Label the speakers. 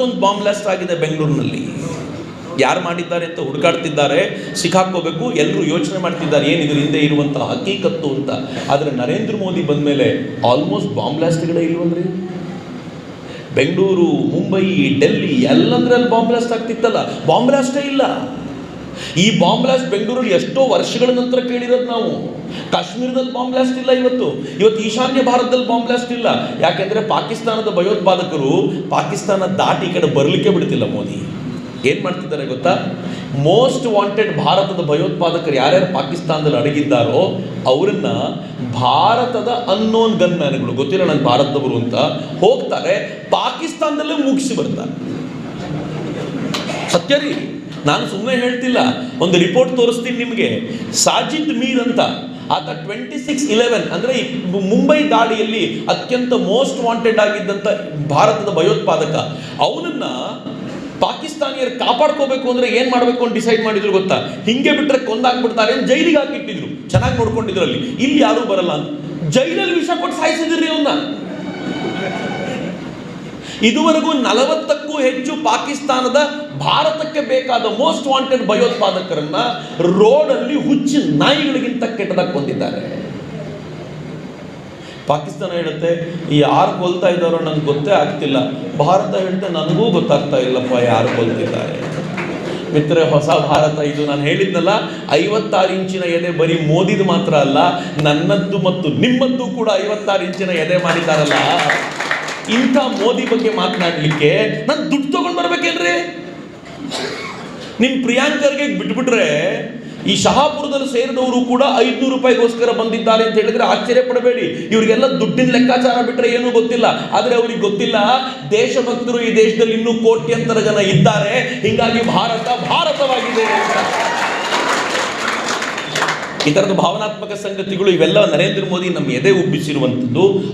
Speaker 1: ಒಂದು bomb blast ಆಗಿದೆ ಬೆಂಗಳೂರಿನಲ್ಲಿ. ಯಾರು ಮಾಡಿದ್ದಾರೆ ಅಂತ ಹುಡುಕಾಡ್ತಿದ್ದಾರೆ ಸಿಕ್ಕಾಕೋಬೇಕು ಎಲ್ಲರೂ ಯೋಚನೆ ಮಾಡ್ತಿದ್ದಾರೆ, ಏನು ಇದ್ರ ಹಿಂದೆ ಇರುವಂತಹ ಹಕೀಕತ್ತು ಅಂತ. ಆದರೆ ನರೇಂದ್ರ ಮೋದಿ ಬಂದ ಮೇಲೆ ಆಲ್ಮೋಸ್ಟ್ ಬಾಂಬ್ ಬ್ಲಾಸ್ಟ್ಗಳೇ ಬೆಂಗಳೂರು, ಮುಂಬೈ, ಡೆಲ್ಲಿ, ಎಲ್ಲಂದ್ರಲ್ಲಿ ಬಾಂಬ್ ಬ್ಲಾಸ್ಟ್ ಆಗ್ತಿತ್ತಲ್ಲ. ಬಾಂಬ್ ಬ್ಲಾಸ್ಟೇ ಇಲ್ಲ. ಈ ಬಾಂಬ್ ಬ್ಲಾಸ್ಟ್ ಬೆಂಗಳೂರಲ್ಲಿ ಎಷ್ಟೋ ವರ್ಷಗಳ ನಂತರ ಕೇಳಿರೋದು ನಾವು. ಕಾಶ್ಮೀರದಲ್ಲಿ ಬಾಂಬ್ ಬ್ಲಾಸ್ಟ್ ಇಲ್ಲ ಇವತ್ತು. ಇವತ್ತು ಈಶಾನ್ಯ ಭಾರತದಲ್ಲಿ ಬಾಂಬ್ ಬ್ಲಾಸ್ಟ್ ಇಲ್ಲ. ಯಾಕೆಂದ್ರೆ ಪಾಕಿಸ್ತಾನದ ಭಯೋತ್ಪಾದಕರು ಪಾಕಿಸ್ತಾನ ದಾಟಿ ಈ ಕಡೆ ಬರಲಿಕ್ಕೆ ಬಿಡ್ತಿಲ್ಲ ಮೋದಿ. ಏನು ಮಾಡ್ತಿದ್ದಾರೆ ಗೊತ್ತಾ? ಮೋಸ್ಟ್ ವಾಂಟೆಡ್ ಭಾರತದ ಭಯೋತ್ಪಾದಕರು ಯಾರ್ಯಾರು ಪಾಕಿಸ್ತಾನದಲ್ಲಿ ಅಡಗಿದ್ದಾರೋ ಅವರನ್ನ ಭಾರತದ ಅನ್ನೋನ್ ಗನ್ ಮ್ಯಾನ್ಗಳು ಗೊತ್ತಿಲ್ಲ ನಾನು ಭಾರತದವರು ಅಂತ, ಹೋಗ್ತಾರೆ ಪಾಕಿಸ್ತಾನದಲ್ಲೇ ಮುಗಿಸಿ ಬರ್ತಾರೆ. ಸತ್ಯ ರೀ. ನಾನು ಸುಮ್ಮನೆ ಹೇಳ್ತಿಲ್ಲ, ಒಂದು ರಿಪೋರ್ಟ್ ತೋರಿಸ್ತೀನಿ ನಿಮಗೆ. ಸಾಜಿದ್ ಮೀರ್ ಅಂತ, ಆತ ಟ್ವೆಂಟಿ ಸಿಕ್ಸ್ ಇಲೆವೆನ್ ಅಂದರೆ ಮುಂಬೈ ದಾಳಿಯಲ್ಲಿ ಅತ್ಯಂತ ಮೋಸ್ಟ್ ವಾಂಟೆಡ್ ಆಗಿದ್ದಂಥ ಭಾರತದ ಭಯೋತ್ಪಾದಕ. ಅವನನ್ನ ಪಾಕಿಸ್ತಾನಿಯರು ಕಾಪಾಡ್ಕೋಬೇಕು ಅಂದ್ರೆ ಏನು ಮಾಡಬೇಕು ಅಂತ ಡಿಸೈಡ್ ಮಾಡಿದ್ರು ಗೊತ್ತಾ? ಹಿಂಗೆ ಬಿಟ್ಟರೆ ಕೊಂದಾಕ್ಬಿಡ್ತಾರೆ ಅಂತ ಜೈಲಿಗೆ ಹಾಕಿಟ್ಟಿದ್ರು. ಚೆನ್ನಾಗಿ ನೋಡ್ಕೊಂಡಿದ್ರು ಅಲ್ಲಿ. ಇಲ್ಲಿ ಯಾರೂ ಬರಲ್ಲ ಅಂತ. ಜೈಲಲ್ಲಿ ವಿಷ ಕೊಟ್ಟು ಸಾಯಿಸಿದ್ರಿ ಅವನ್ನ ಇದುವರೆಗೂ ನಲವತ್ತಕ್ಕೂ ಹೆಚ್ಚು ಪಾಕಿಸ್ತಾನದ ಭಾರತಕ್ಕೆ ಬೇಕಾದ ಮೋಸ್ಟ್ ವಾಂಟೆಡ್ ಭಯೋತ್ಪಾದಕರನ್ನ ರೋಡಲ್ಲಿ ಹುಚ್ಚಿ ನಾಯಿಗಳಿಗಿಂತ ಕೆಟ್ಟದಾಗಿ ಕೊಂದಿದ್ದಾರೆ. ಪಾಕಿಸ್ತಾನ ಹೇಳುತ್ತೆ ಯಾರು ಕೊಲ್ತಾ ಇದ್ದಾರೋ ನನ್ಗೆ ಗೊತ್ತೇ ಆಗ್ತಿಲ್ಲ. ಭಾರತ ಹೇಳುತ್ತೆ ನನಗೂ ಗೊತ್ತಾಗ್ತಾ ಇಲ್ಲಪ್ಪ, ಯಾರು ಕೊಲ್ತಿದ್ದಾರೆ. ಮಿತ್ರ ಹೊಸ ಭಾರತ ಇದು. ನಾನು ಹೇಳಿದ್ನಲ್ಲ, ಐವತ್ತಾರು ಇಂಚಿನ ಎದೆ ಬರೀ ಮೋದಿದು ಮಾತ್ರ ಅಲ್ಲ, ನನ್ನದ್ದು ಮತ್ತು ನಿಮ್ಮದ್ದು ಕೂಡ ಐವತ್ತಾರು ಇಂಚಿನ ಎದೆ ಮಾಡಿದ್ದಾರಲ್ಲ. ಇಂಥ ಮೋದಿ ಬಗ್ಗೆ ಮಾತನಾಡಲಿಕ್ಕೆ ನಾನು ದುಡ್ಡು ತಗೊಂಡು ಬರ್ಬೇಕೇನ್ರಿ? ನಿಮ್ಮ ಪ್ರಿಯಾಂಕರ್ಗೆ ಬಿಟ್ಬಿಟ್ರೆ ಈ ಶಹಾಪುರದಲ್ಲಿ ಸೇರಿದವರು ಕೂಡ ಐದ್ನೂರು ರೂಪಾಯಿಗೋಸ್ಕರ ಬಂದಿದ್ದಾರೆ ಅಂತ ಹೇಳಿದ್ರೆ ಆಶ್ಚರ್ಯ ಪಡಬೇಡಿ. ಇವರಿಗೆಲ್ಲ ದುಡ್ಡಿನ ಲೆಕ್ಕಾಚಾರ ಬಿಟ್ರೆ ಏನೂ ಗೊತ್ತಿಲ್ಲ. ಆದರೆ ಅವ್ರಿಗೆ ಗೊತ್ತಿಲ್ಲ ದೇಶಭಕ್ತರು ಈ ದೇಶದಲ್ಲಿ ಇನ್ನೂ ಕೋಟ್ಯಂತರ ಜನ ಇದ್ದಾರೆ. ಹಿಂಗಾಗಿ ಭಾರತ ಭಾರತವಾಗಿದೆ ಈ ಥರದ ಭಾವನಾತ್ಮಕ ಸಂಗತಿಗಳು ಇವೆಲ್ಲ ನರೇಂದ್ರ ಮೋದಿ ನಮ್ಮ ಎದೆ ಉಬ್ಬಿಸಿರುವಂಥದ್ದು.